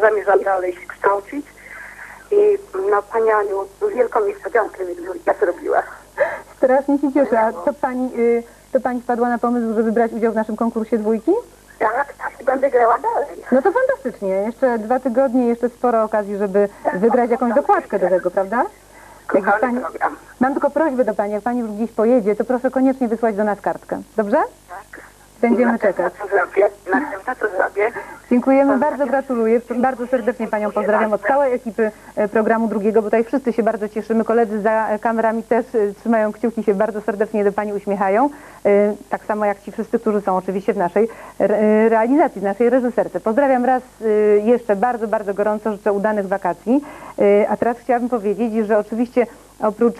zamierzam dalej się kształcić. I no Pani Aniu, wielką niespodziankę mi Julka zrobiła. Strasznie się cieszę. A to pani, y, to pani wpadła na pomysł, żeby brać udział w naszym konkursie dwójki? Tak, tak, będę grała dalej. No to fantastycznie. Jeszcze dwa tygodnie, jeszcze sporo okazji, żeby wygrać jakąś dokładkę do tego, prawda? Jak pani... program. Mam tylko prośbę do pani, jak pani już gdzieś pojedzie, to proszę koniecznie wysłać do nas kartkę. Dobrze? Tak. Będziemy czekać. to zrobię. Dziękujemy, bardzo gratuluję. Bardzo serdecznie Panią pozdrawiam od całej ekipy e, programu drugiego, bo tutaj wszyscy się bardzo cieszymy. Koledzy za kamerami też e, trzymają kciuki, się bardzo serdecznie do Pani uśmiechają. E, Tak samo jak ci wszyscy, którzy są oczywiście w naszej re- realizacji, w naszej reżyserce. Pozdrawiam raz jeszcze bardzo, bardzo gorąco, życzę udanych wakacji. A teraz chciałabym powiedzieć, że oczywiście oprócz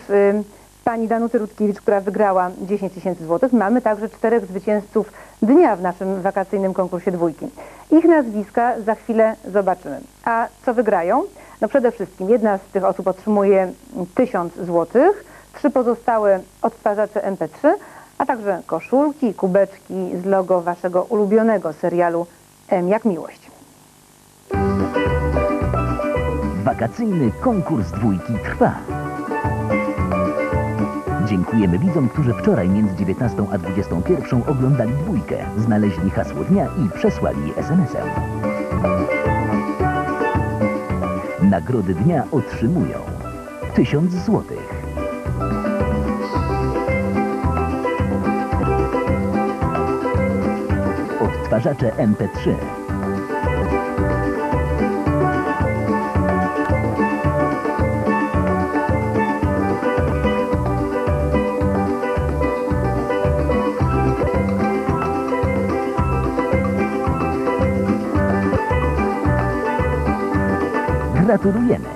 pani Danuty Rutkiewicz, która wygrała 10 tysięcy złotych. Mamy także czterech zwycięzców dnia w naszym wakacyjnym konkursie dwójki. Ich nazwiska za chwilę zobaczymy. A co wygrają? No przede wszystkim jedna z tych osób otrzymuje 1000 złotych, trzy pozostałe odtwarzacze MP3, a także koszulki, kubeczki z logo waszego ulubionego serialu M jak miłość. Wakacyjny konkurs dwójki trwa. Dziękujemy widzom, którzy wczoraj między 19 a 21 oglądali dwójkę, znaleźli hasło dnia i przesłali je SMS-em. Nagrody dnia otrzymują 1000 złotych. Odtwarzacze MP3 Gratulujemy!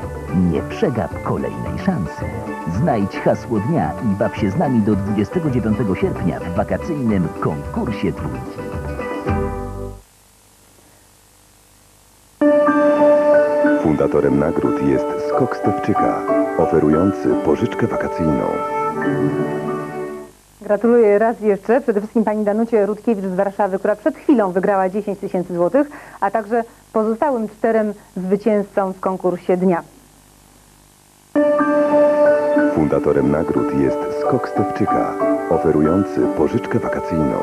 Nie przegap kolejnej szansy. Znajdź hasło dnia i baw się z nami do 29 sierpnia w wakacyjnym konkursie trójki. Fundatorem nagród jest Skok Stopczyka, oferujący pożyczkę wakacyjną. Gratuluję raz jeszcze przede wszystkim pani Danucie Rutkiewicz z Warszawy, która przed chwilą wygrała 10 tysięcy złotych, a także pozostałym czterem zwycięzcom w konkursie dnia. Fundatorem nagród jest Skok Stopczyka, oferujący pożyczkę wakacyjną.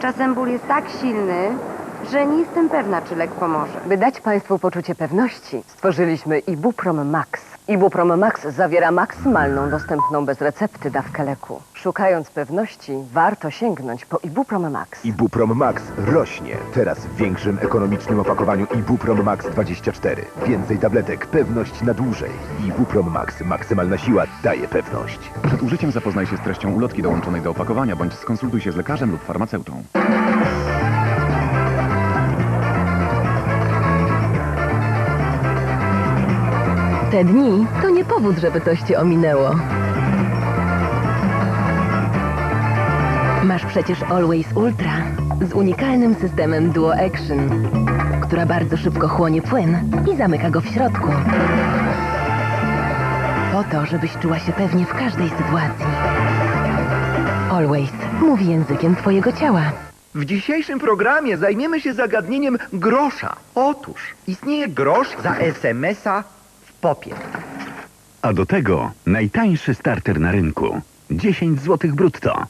Czasem ból jest tak silny, że nie jestem pewna, czy lek pomoże. By dać Państwu poczucie pewności, stworzyliśmy Ibuprom Max. Ibuprom Max zawiera maksymalną dostępną bez recepty dawkę leku. Szukając pewności, warto sięgnąć po Ibuprom Max. Ibuprom Max rośnie. Teraz w większym ekonomicznym opakowaniu Ibuprom Max 24. Więcej tabletek, pewność na dłużej. Ibuprom Max, maksymalna siła daje pewność. Przed użyciem zapoznaj się z treścią ulotki dołączonej do opakowania bądź skonsultuj się z lekarzem lub farmaceutą. Te dni to nie powód, żeby coś cię ominęło. Masz przecież Always Ultra z unikalnym systemem Duo Action, która bardzo szybko chłonie płyn i zamyka go w środku. Po to, żebyś czuła się pewnie w każdej sytuacji. Always mówi językiem twojego ciała. W dzisiejszym programie zajmiemy się zagadnieniem grosza. Otóż istnieje grosz za SMS-a w popie. A do tego najtańszy starter na rynku. 10 zł brutto.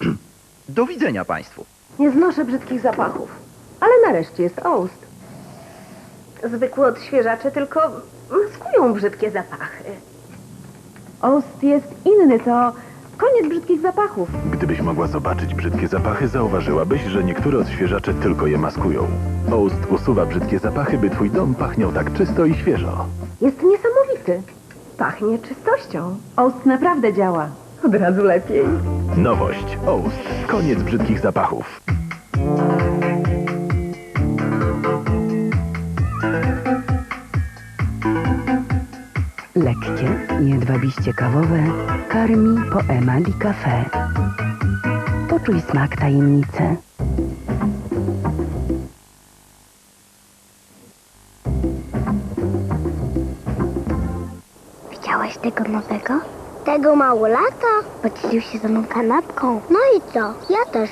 Do widzenia Państwu. Nie znoszę brzydkich zapachów. Ale nareszcie jest Oust. Zwykłe odświeżacze tylko maskują brzydkie zapachy. Oust jest inny, to koniec brzydkich zapachów. Gdybyś mogła zobaczyć brzydkie zapachy, zauważyłabyś, że niektóre odświeżacze tylko je maskują. Oust usuwa brzydkie zapachy, by twój dom pachniał tak czysto i świeżo. Jest niesamowity. Pachnie czystością. Oust naprawdę działa. Od razu lepiej. Nowość. Oust. Koniec brzydkich zapachów. Lekkie, jedwabiście kawowe, karmi po Emali Cafe. Poczuj smak tajemnicy. Widziałeś tego nowego? Tego mało lata. Podzielił się ze mną kanapką. No i co? Ja też.